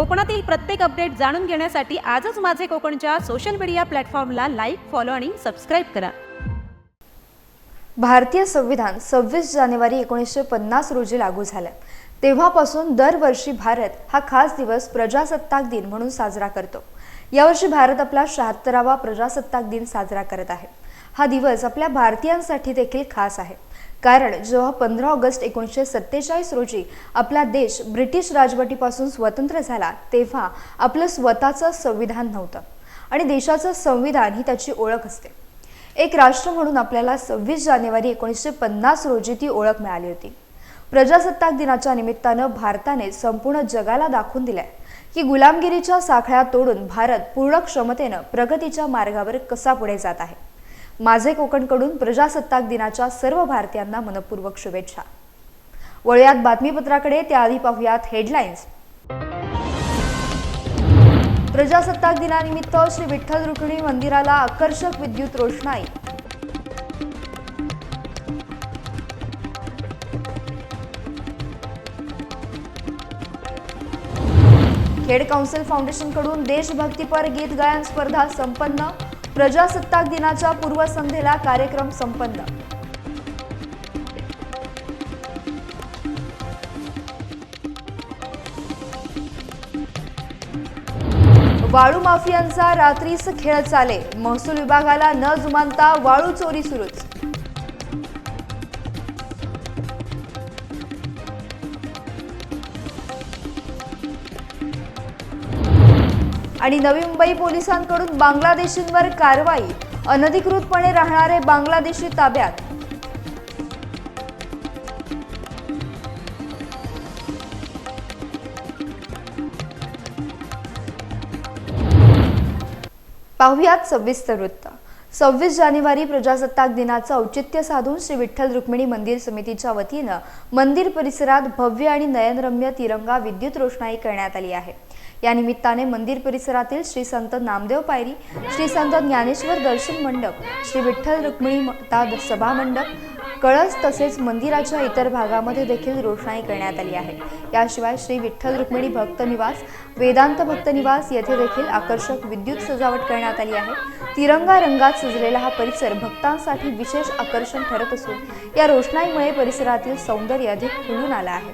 कोकणातील प्रत्येक अपडेट जाणून घेण्यासाठी आजच माझे कोकणच्या सोशल मीडिया प्लॅटफॉर्मला लाईक फॉलो आणि सबस्क्राईब करा. भारतीय संविधान सव्वीस जानेवारी एकोणीसशे पन्नास रोजी लागू झालं. तेव्हापासून दरवर्षी भारत हा खास दिवस प्रजासत्ताक दिन म्हणून साजरा करतो. यावर्षी भारत आपला शहात्तरावा प्रजासत्ताक दिन साजरा करत आहे. हा दिवस आपल्या भारतीयांसाठी देखील खास आहे. कारण जेव्हा पंधरा ऑगस्ट एकोणीसशे सत्तेचाळीस रोजी आपला देश ब्रिटिश राजवटीपासून स्वतंत्र झाला तेव्हा आपलं स्वतःचं संविधान नव्हतं. आणि देशाचं संविधान ही त्याची ओळख असते. एक राष्ट्र म्हणून आपल्याला सव्वीस जानेवारी एकोणीसशे पन्नास रोजी ती ओळख मिळाली होती. प्रजासत्ताक दिनाच्या निमित्तानं भारताने संपूर्ण जगाला दाखवून दिलंय की गुलामगिरीच्या साखळ्या तोडून भारत पूर्ण क्षमतेनं प्रगतीच्या मार्गावर कसा पुढे जात आहे. माझे कोकणकडून प्रजासत्ताक दिनाच्या सर्व भारतीयांना मनपूर्वक शुभेच्छा. वळूयात बातमीपत्राकडे त्याआधी पाहूयात हेडलाईन्स. प्रजासत्ताक दिनानिमित्त श्री विठ्ठल रुक्मिणी मंदिराला आकर्षक विद्युत रोषणाई. खेड काउन्सिल फाउंडेशनकडून देशभक्तीपर गीत गायन स्पर्धा संपन्न. प्रजासत्ताक दिनाच्या पूर्वसंध्येला कार्यक्रम संपन्न. वाळू माफियांचा रात्रीच खेळ चाले. महसूल विभागाला न जुमानता वाळू चोरी सुरूच. आणि नवी मुंबई पोलिसांकडून बांगलादेशींवर कारवाई. अनधिकृतपणे राहणारे बांगलादेशी ताब्यात. पाहुयात सविस्तर वृत्त. सव्वीस जानेवारी प्रजासत्ताक दिनाचं औचित्य साधून श्री विठ्ठल रुक्मिणी मंदिर समितीच्या वतीनं मंदिर परिसरात भव्य आणि नयनरम्य तिरंगा विद्युत रोषणाई करण्यात आली आहे. या निमित्ताने मंदिर परिसरातील श्री संत नामदेव पायरी श्री संत ज्ञानेश्वर दर्शन मंडप श्री विठ्ठल रुक्मिणी माता सभा मंडप कळस तसेच मंदिराच्या इतर भागामध्ये देखील रोषणाई करण्यात आली आहे. याशिवाय श्री विठ्ठल रुक्मिणी भक्त निवास वेदांत भक्त निवास येथे देखील आकर्षक विद्युत सजावट करण्यात आली आहे. तिरंगा रंगात सजलेला हा परिसर भक्तांसाठी विशेष आकर्षण ठरत असून या रोषणाईमुळे परिसरातील सौंदर्य अधिक खुलून आलं आहे.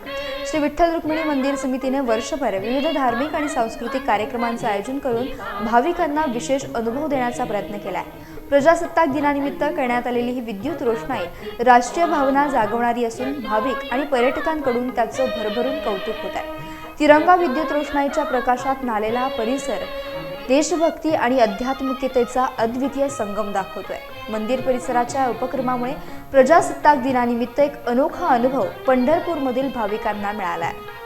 श्री विठ्ठल रुक्मिणी मंदिर समितीने वर्षभर विविध धार्मिक आणि सांस्कृतिक कार्यक्रमांचं आयोजन करून भाविकांना विशेष अनुभव देण्याचा प्रयत्न केला आहे प्रजासत्ताक दिनानिमित्त करण्यात आलेली ही विद्युत रोषणाई राष्ट्रीय भावना जागवणारी असून भाविक आणि पर्यटकांकडून त्याचं भरभरून कौतुक होत आहे. तिरंगा विद्युत रोषणाईच्या प्रकाशात नालेला हा परिसर देशभक्ती आणि अध्यात्मिकतेचा अद्वितीय संगम दाखवतोय. मंदिर परिसराच्या उपक्रमामुळे प्रजासत्ताक दिनानिमित्त एक अनोखा अनुभव पंढरपूरमधील भाविकांना मिळाला आहे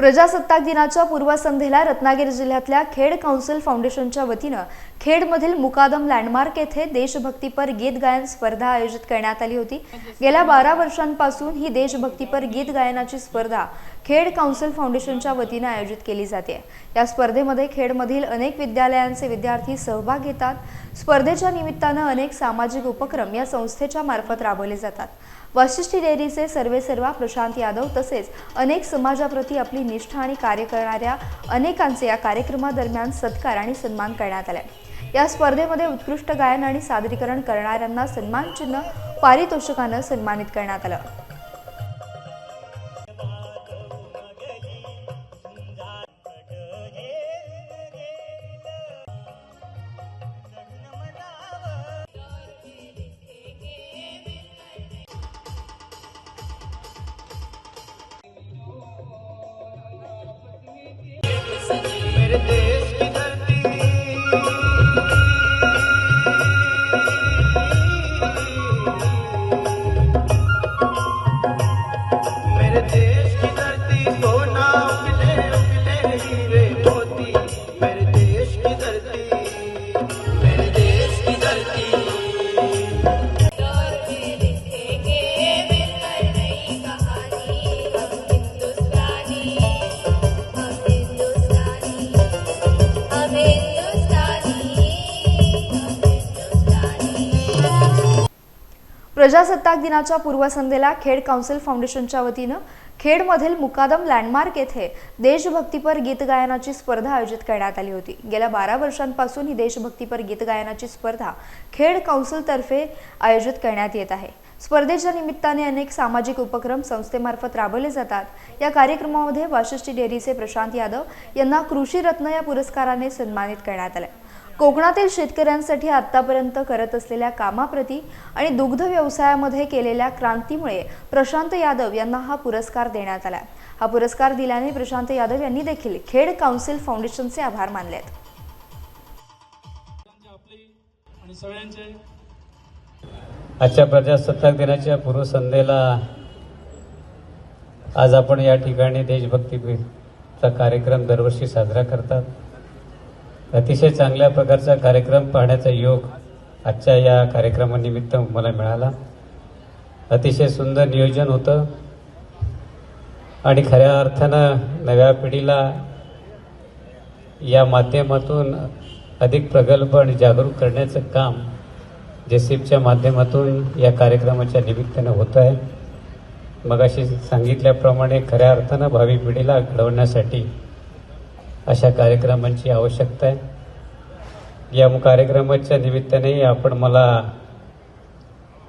प्रजासत्ताक दिनाच्या पूर्वसंध्येला रत्नागिरी जिल्ह्यातल्या खेड काउन्सिल फाउंडेशनच्या वतीनं खेडमधील मुकादम लँडमार्क येथे देशभक्तीपर गीत गायन स्पर्धा आयोजित करण्यात आली होती. गेल्या बारा वर्षांपासून ही देशभक्तीपर गीत गायनाची स्पर्धा खेड काउन्सिल फाउंडेशनच्या वतीनं आयोजित केली जाते. या स्पर्धेमध्ये खेडमधील अनेक विद्यालयांचे विद्यार्थी सहभाग घेतात. स्पर्धेच्या निमित्तानं अनेक सामाजिक उपक्रम या संस्थेच्या मार्फत राबवले जातात. वाशिष्ठी डेअरीचे सर्वेसर्वा प्रशांत यादव तसेच अनेक समाजाप्रती आपली निष्ठा आणि कार्य करणाऱ्या अनेकांचे या कार्यक्रमादरम्यान सत्कार आणि सन्मान करण्यात आले. या स्पर्धेमध्ये उत्कृष्ट गायन आणि सादरीकरण करणाऱ्यांना सन्मानचिन्ह पारितोषिकानं सन्मानित करण्यात आलं. शिक्षक दिनाच्या पूर्वसंध्येला खेड काउन्सिल फाउंडेशनच्या वतीनं खेडमधील मुकादम लँडमार्क येथे देशभक्तीपर गीत गायनाची स्पर्धा आयोजित करण्यात आली होती. गेल्या बारा वर्षांपासून ही देशभक्तीपर गीत गायनाची स्पर्धा खेड काउन्सिलतर्फे आयोजित करण्यात येत आहे. स्पर्धेच्या निमित्ताने अनेक सामाजिक उपक्रम संस्थेमार्फत राबवले जातात. या कार्यक्रमामध्ये वाशिष्ठी डेअरीचे प्रशांत यादव यांना कृषी रत्न या पुरस्काराने सन्मानित करण्यात आले. कोकणातील शेतकऱ्यांसाठी आतापर्यंत करत असलेल्या कामाप्रती आणि दुग्ध व्यवसायामध्ये केलेल्या क्रांतीमुळे प्रशांत यादव यांना हा पुरस्कार देण्यात आला. हा पुरस्कार दिल्याने प्रशांत यादव यांनी देखील खेड काउन्सिल फाउंडेशनचे आभार मानले आहेत आजच्या प्रजासत्ताक दिनाच्या पूर्वसंध्येला आज आपण या ठिकाणी देशभक्तीचा कार्यक्रम दरवर्षी साजरा करतात. अतिशय चांगल्या प्रकारचा कार्यक्रम पाहण्याचा योग आजच्या या कार्यक्रमानिमित्त मला मिळाला. अतिशय सुंदर नियोजन होतं. आणि खऱ्या अर्थानं नव्या पिढीला या माध्यमातून अधिक प्रगल्भ आणि जागरूक करण्याचं काम जेसीबच्या माध्यमातून या कार्यक्रमाच्या निमित्तानं होतं आहे. मगाशी सांगितल्याप्रमाणे खऱ्या अर्थानं भावी पिढीला घडवण्यासाठी अशा कार्यक्रमांची आवश्यकता आहे. या कार्यक्रमाच्या निमित्तानेही आपण मला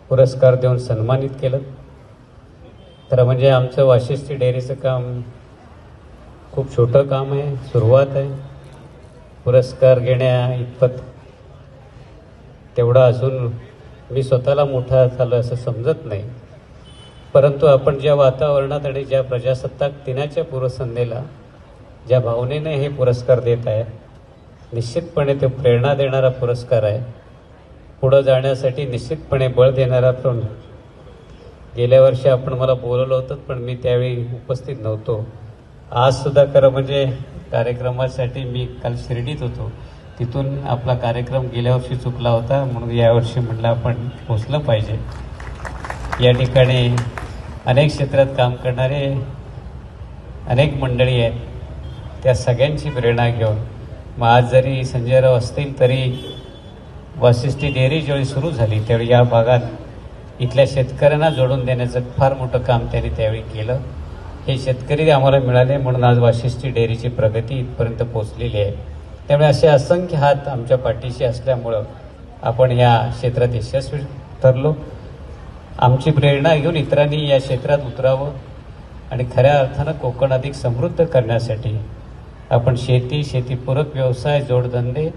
पुरस्कार देऊन सन्मानित केलं. तर म्हणजे आमचं वाशिष्ठी डेअरीचं काम खूप छोटं काम आहे सुरुवात आहे. पुरस्कार घेण्या इतपत तेवढा अजून मी स्वतःला मोठा झालो असं समजत नाही. परंतु आपण ज्या वातावरणात आणि ज्या प्रजासत्ताक दिनाच्या पूर्वसंध्येला ज्या भावनेने हे पुरस्कार देत आहे निश्चितपणे तो प्रेरणा देणारा पुरस्कार आहे. पुढं जाण्यासाठी निश्चितपणे बळ देणारा पण गेल्या वर्षी आपण मला बोलवलं होतं पण मी त्यावेळी उपस्थित नव्हतो. आज सुद्धा खरं म्हणजे कार्यक्रमासाठी मी काल शिर्डीत होतो. तिथून आपला कार्यक्रम गेल्या वर्षी चुकला होता म्हणून यावर्षी म्हटलं आपण पोचलं पाहिजे. या ठिकाणी अनेक क्षेत्रात काम करणारे अनेक मंडळी आहेत. त्या सगळ्यांची प्रेरणा घेऊन. मग आज जरी संजयराव असतील तरी वासिष्ठी डेअरी ज्यावेळी सुरू झाली. त्यावेळी या भागात इथल्या शेतकऱ्यांना जोडून देण्याचं फार मोठं काम त्यांनी त्यावेळी केलं. हे शेतकरी आम्हाला मिळाले म्हणून आज वाशिष्ठी डेअरीची प्रगती इथपर्यंत पोचलेली आहे. त्यामुळे असे असंख्य हात आमच्या पाठीशी असल्यामुळं आपण या क्षेत्रात यशस्वी ठरलो. आमची प्रेरणा घेऊन इतरांनी या क्षेत्रात उतरावं आणि खऱ्या अर्थानं कोकण अधिक समृद्ध करण्यासाठी आपण शेती शेतीपूरक व्यवसाय जोडधंदे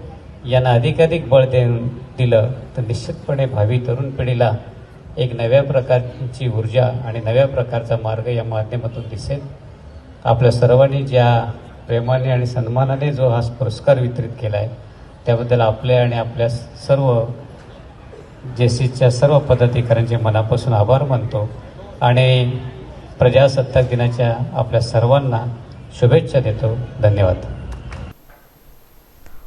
यांना अधिकाधिक बळ देऊन दिलं तर निश्चितपणे भावी तरुण पिढीला एक नव्या प्रकारची ऊर्जा आणि नव्या प्रकारचा मार्ग या माध्यमातून दिसेल. आपल्या सर्वांनी ज्या प्रेमाने आणि सन्मानाने जो हा पुरस्कार वितरित केला आहे त्याबद्दल आपले आणि आपल्या सर्व जेसीच्या सर्व पदाधिकाऱ्यांचे मनापासून आभार मानतो. आणि प्रजासत्ताक दिनाच्या आपल्या सर्वांना शुभेच्छा देतो. धन्यवाद.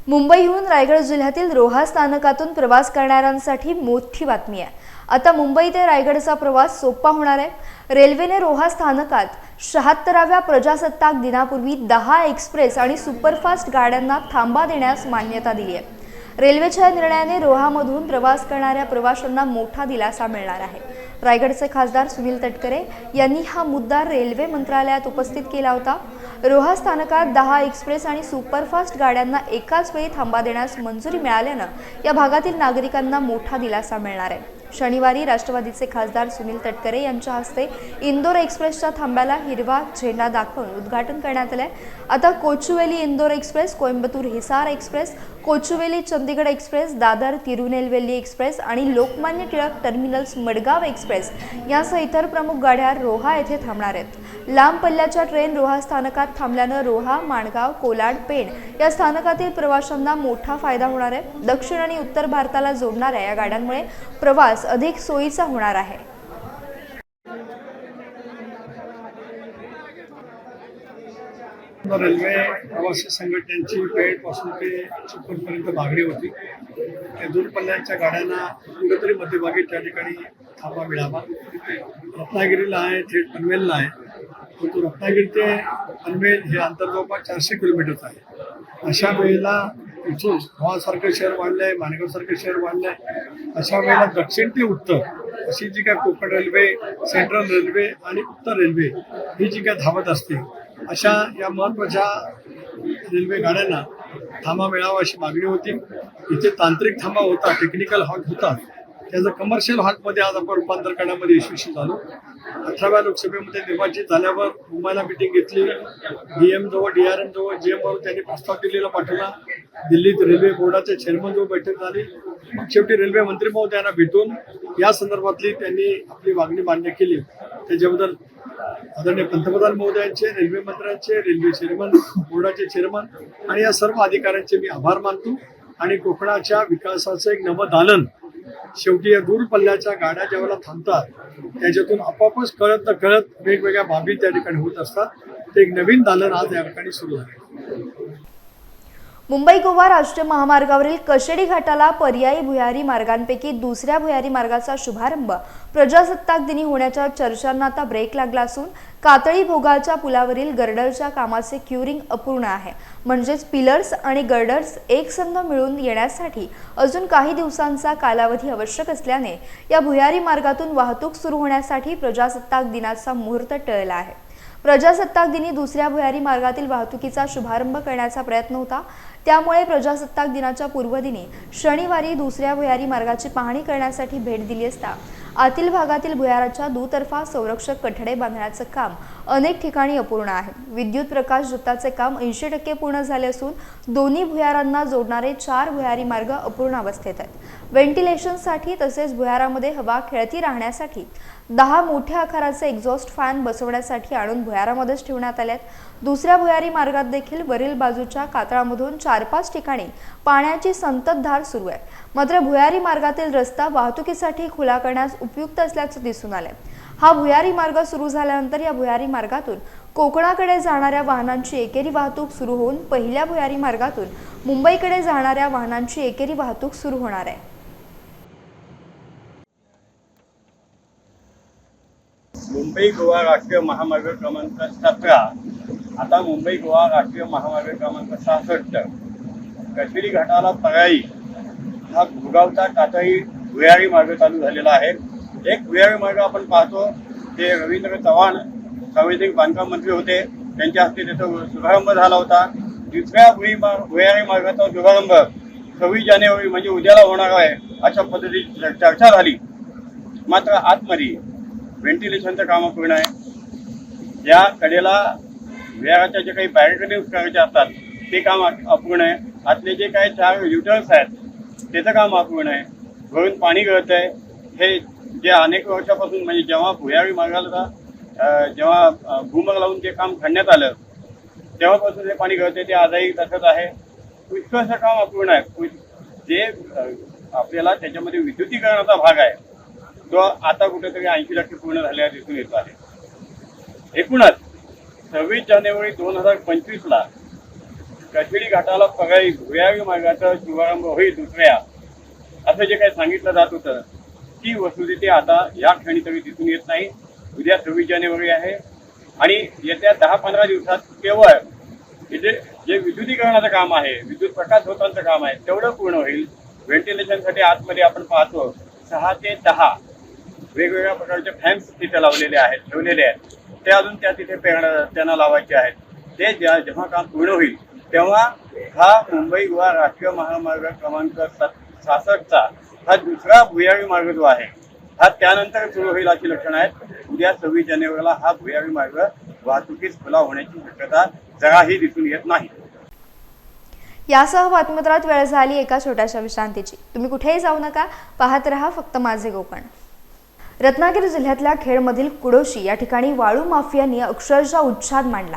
मुंबईहून रायगड जिल्ह्यातील रोहा स्थानकातून प्रवास करणाऱ्यांसाठी मोठी बातमी आहे. आता मुंबई ते रायगडचा प्रवास सोपा होणार आहे. रेल्वेने रोहा स्थानकात शहात्तराव्या प्रजासत्ताक दिनापूर्वी दहा एक्सप्रेस आणि सुपरफास्ट गाड्यांना थांबा देण्यास मान्यता दिली आहे. रेल्वेच्या या निर्णयाने रोहामधून प्रवास करणाऱ्या प्रवाशांना मोठा दिलासा मिळणार आहे. रायगडचे खासदार सुनील तटकरे यांनी हा मुद्दा रेल्वे मंत्रालयात उपस्थित केला होता. रोहा स्थानकात दहा एक्सप्रेस आणि सुपरफास्ट गाड्यांना एकाच वेळी थांबा देण्यास मंजुरी मिळाल्यानं या भागातील नागरिकांना मोठा दिलासा मिळणार आहे. शनिवारी राष्ट्रवादीचे खासदार सुनील तटकरे यांच्या हस्ते इंदोर एक्सप्रेसच्या थांब्याला हिरवा झेंडा दाखवून उद्घाटन करण्यात आलंय. आता Kochuveli Indore express Coimbatore Hisar express Kochuveli Chandigarh express Dadar Tirunelveli express आणि लोकमान्य टिळक टर्मिनल्स मडगाव एक्सप्रेस यासह इतर प्रमुख गाड्या रोहा येथे थांबणार आहेत. लांब पल्ल्याच्या ट्रेन रोहा स्थानकात थांबल्यानं रोहा माणगाव कोलाड पेण या स्थानकातील प्रवाशांना मोठा फायदा होणार आहे. दक्षिण आणि उत्तर भारताला जोडणाऱ्या या गाड्यांमुळे प्रवास अधिक सोयीचा होणार आहे. रेल्वे प्रवासी संघटनांची पेठपासून ते चिपळूणपर्यंत मागणी होती. त्या दूरपल्ल्याच्या गाड्यांना कुठेतरी मध्यभागी त्या ठिकाणी थांबा मिळावा. रत्नागिरीला आहे थेट पनवेलला आहे. परंतु रत्नागिरी ते पनवेल हे अंतर जवळपास चारशे किलोमीटरचं आहे. अशा वेळेला इथून गोवासारखं शहर आहे माणगावसारखं शहर वाढलं आहे अशा वेळेला दक्षिण ते उत्तर अशी जी काय कोकण रेल्वे सेंट्रल रेल्वे आणि उत्तर रेल्वे ही जी काय धावत असते अशा या महत्त्वाच्या रेल्वे गाड्यांना थांबा मिळावा अशी मागणी होती. इथे तांत्रिक थांबा होता टेक्निकल हॉट होता. त्याचं कमर्शियल हॉलमध्ये आज आपण रूपांतर करण्यामध्ये यशस्वी झालो. अठराव्या लोकसभेमध्ये निर्वाचित झाल्यावर मुंबईला मिटिंग घेतली. डीएम जवळ डीआरएम जवळ जीएम जवळ त्यांनी प्रस्ताव दिल्लीला पाठवला. दिल्लीत रेल्वे बोर्डाचे चेअरमन जवळ बैठक झाली. मग शेवटी रेल्वे मंत्री महोदयांना भेटून या संदर्भातली त्यांनी आपली मागणी मान्य केली. त्याच्याबद्दल आदरणीय पंतप्रधान महोदयांचे रेल्वे मंत्र्यांचे रेल्वे चेअरमन बोर्डाचे चेअरमन आणि या सर्व अधिकाऱ्यांचे मी आभार मानतो. आणि कोकणाच्या विकासाचं एक नवं दालन शेवटी या दूर पल्ल्याच्या गाड्या ज्यावेळेला थांबतात त्याच्यातून आपापच कळत न कळत वेगवेगळ्या बाबी त्या ठिकाणी होत असतात. ते एक नवीन दालन आज या ठिकाणी सुरू झाले मुंबई गोवा राष्ट्रीय महामार्गावरील कशेडी घाटाला पर्यायी भुयारी मार्गांपैकी दुसऱ्या भुयारी मार्गाचा शुभारंभ प्रजासत्ताक दिनी होण्याच्या चर्चांना आता ब्रेक लागला असून कातळी भोगाच्या पुलावरील गर्डरच्या कामाचे क्युरिंग अपूर्ण आहे. म्हणजेच पिलर्स आणि गर्डर्स एकसंध मिळून येण्यासाठी अजून काही दिवसांचा कालावधी आवश्यक असल्याने या भुयारी मार्गातून वाहतूक सुरू होण्यासाठी प्रजासत्ताक दिनाचा मुहूर्त टळला आहे. प्रजासत्ताक दिनी दुसऱ्या भुयारी मार्गातील वाहतुकीचा शुभारंभ करण्याचा प्रयत्न होता. त्यामुळे प्रजासत्ताक दिनाच्या पूर्वदिनी शनिवारी दुसऱ्या भुयारी मार्गाची पाहणी करण्यासाठी भेट दिली असता आतील भागातील भुयाराच्या दुतर्फा संरक्षक कठडे बांधण्याचं काम अनेक ठिकाणी अपूर्ण आहे. विद्युत प्रकाश वृत्ताचे काम ऐंशी टक्के पूर्ण झाले असून दोन्ही भुयारांना जोडणारे चार भुयारी मार्ग अपूर्ण अवस्थेत आहेत. व्हेंटिलेशनसाठी तसेच भुयारामध्ये हवा खेळती राहण्यासाठी दहा मोठ्या आकाराचे एक्झॉस्ट फॅन बसवण्यासाठी आणून भुयारामध्येच ठेवण्यात आल्यात दुसऱ्या भुयारी मार्गात देखील वरील बाजूच्या कातळामधून चार पाच ठिकाणी पाण्याची संततधार सुरू आहे. मात्र भुयारी मार्गातील रस्ता वाहतुकीसाठी खुला करण्यास उपयुक्त असल्याचं दिसून आलंय. हा भुयारी मार्ग सुरू झाल्यानंतर या भुयारी मार्गातून कोकणाकडे जाणाऱ्या वाहनांची एकेरी वाहतूक सुरू होऊन पहिल्या भुयारी मार्गातून मुंबईकडे जाणाऱ्या वाहनांची एकेरी वाहतूक सुरू होणार आहे. मुंबई गोवा राष्ट्रीय महामार्ग क्रमांक सतरा. आता मुंबई गोवा राष्ट्रीय महामार्ग क्रमांक सहासष्ट. कशेरी घाटाला पर्यायी हा भुगावचा कातळी भुयारी मार्ग चालू झालेला आहे. एक भुयारी मार्ग आपण पाहतो ते रवींद्र चव्हाण सार्वजनिक बांधकाम मंत्री होते. त्यांच्या हस्ते त्याचा शुभारंभ झाला होता. दुसऱ्या भुई भुयारी मार्गाचा शुभारंभ सव्वीस जानेवारी म्हणजे उद्याला होणार आहे अशा पद्धतीची चर्चा झाली. मात्र आतमध्ये व्हेंटिलेशनचं काम अपूर्ण आहे. या कडेला विहाराच्या जे काही बॅरिकेडिंग करायचे असतात ते काम अपूर्ण आहे. आतले जे काही चार युटर्स आहेत त्याचं काम अपूर्ण आहे. वरून पाणी गळत आहे हे जे अनेक वर्षापासून म्हणजे जेव्हा भुयारी मार्गाला जेव्हा भूमग लावून जे काम करण्यात आलं तेव्हापासून जे पाणी गळते ते आजही तसंच आहे. पुष्कळचं काम अपूर्ण आहे. जे आपल्याला त्याच्यामध्ये विद्युतीकरणाचा भाग आहे तो आता कुठेतरी ऐंशी टक्के पूर्ण झालेला दिसून येतो आहे. एकूणच सव्वीस जानेवारी दोन हजार पंचवीसला कशिडी घाटाला पगारी भुयारी मार्गाचा शुभारंभ होईल दुसऱ्या. असं जे काही सांगितलं जात होतं ती वस्तुस्थिती आता या क्षणी तरी दिसून येत नाही. उद्या सव्वीस जानेवारी आहे. आणि येत्या दहा पंधरा दिवसात केवळ इथे जे विद्युतीकरणाचं काम आहे विद्युत प्रकाश होतांचं काम आहे तेवढं पूर्ण होईल. व्हेंटिलेशनसाठी आतमध्ये आपण पाहतो सहा ते दहा वेगवेगळ्या प्रकारचे फॅन्स तिथे लावलेले आहेत ठेवलेले आहेत. ते अजून त्या तिथे पेरणं त्यांना लावायचे आहेत. ते ज्या जेव्हा काम पूर्ण होईल तेव्हा हा मुंबई गोवा राष्ट्रीय महामार्ग क्रमांक सहासष्टचा हा दुसरा भुयारी मार्ग जो आहे हा त्यानंतर सुरू होईल अशी लक्षणं आहेत. उद्या सव्वीस जानेवारीला हा भुयारी मार्ग वाहतुकीस खुला होण्याची शक्यता जराही दिसून येत नाही. यासह बातमीपत्रात वेळ झाली एका छोट्याशा विश्रांतीची. तुम्ही कुठेही जाऊ नका पाहत रहा फक्त माझे कोकण रत्नागिरी जिल्ह्यातल्या खेडमधील कुडोशी या ठिकाणी वाळू माफियांनी अक्षरशः उच्छाद मांडला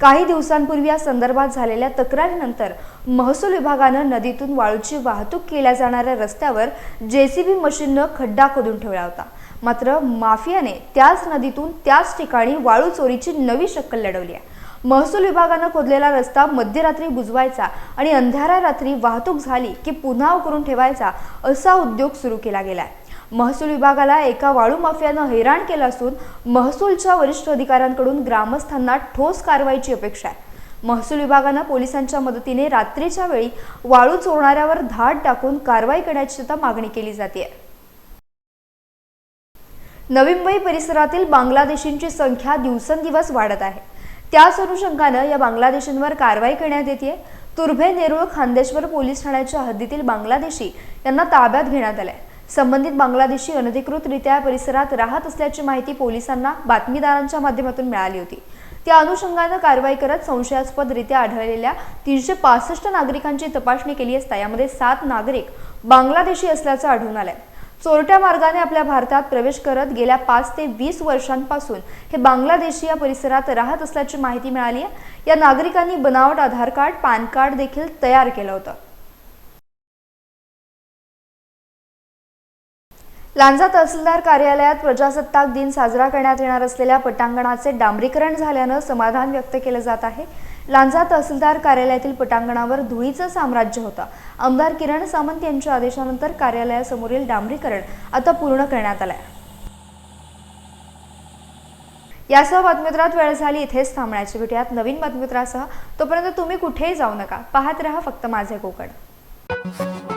काही दिवसांपूर्वी या संदर्भात झालेल्या तक्रारीनंतर महसूल विभागानं नदीतून वाळूची वाहतूक केल्या जाणाऱ्या रस्त्यावर जेसीबी मशीननं खड्डा खोदून ठेवला होता. मात्र माफियाने त्याच नदीतून त्याच ठिकाणी वाळू चोरीची नवी शक्कल लढवली आहे. महसूल विभागानं खोदलेला रस्ता मध्यरात्री बुजवायचा आणि अंधारा रात्री वाहतूक झाली की पुन्हा उकरून ठेवायचा असा उद्योग सुरू केला गेलाय. महसूल विभागाला एका वाळू माफियानं हैराण केलं असून महसूलच्या वरिष्ठ अधिकाऱ्यांकडून ग्रामस्थांना ठोस कारवाईची अपेक्षा आहे. महसूल विभागानं पोलिसांच्या मदतीने रात्रीच्या वेळी वाळू चोरणाऱ्यावर धाड टाकून कारवाई करण्याची आता मागणी केली जाते नवी मुंबई परिसरातील बांगलादेशींची संख्या दिवसेंदिवस वाढत आहे. त्याच अनुषंगानं या बांगलादेशींवर कारवाई करण्यात येते तुर्भे नेरुळ खांदेश्वर पोलीस ठाण्याच्या हद्दीतील बांगलादेशी यांना ताब्यात घेण्यात आलंय. संबंधित बांगलादेशी अनधिकृतरित्या परिसरात राहत असल्याची माहिती पोलिसांना बातमीदारांच्या माध्यमातून मिळाली होती. त्या अनुषंगानं कारवाई करत संशयास्पदरित्या आढळलेल्या तीनशे पासष्ट नागरिकांची तपासणी केली असता यामध्ये सात नागरिक बांगलादेशी असल्याचं आढळून आलंय. चोरट्या मार्गाने आपल्या भारतात प्रवेश करत गेल्या पाच ते वीस वर्षांपासून हे बांगलादेशी या परिसरात राहत असल्याची माहिती मिळाली आहे. या नागरिकांनी बनावट आधार कार्ड पॅन कार्ड देखील तयार केलं होतं. लांजा तहसीलदार कार्यालयात प्रजासत्ताक दिन साजरा करण्यात येणार असलेल्या पटांगणाचे डांबरीकरण झाल्यानं समाधान व्यक्त केलं जात आहे. लांजा तहसीलदार कार्यालयातील पटांगणावर धुळीचं साम्राज्य होतं. आमदार किरण सामंत यांच्या आदेशानंतर कार्यालयासमोरील डांबरीकरण आता पूर्ण करण्यात आलंय. यासह बातमीपत्रात वेळ झाली इथेच थांबण्याची भेटूयात नवीन बातमीपत्रासह तोपर्यंत तुम्ही कुठेही जाऊ नका. पाहत रहा फक्त माझे कोकण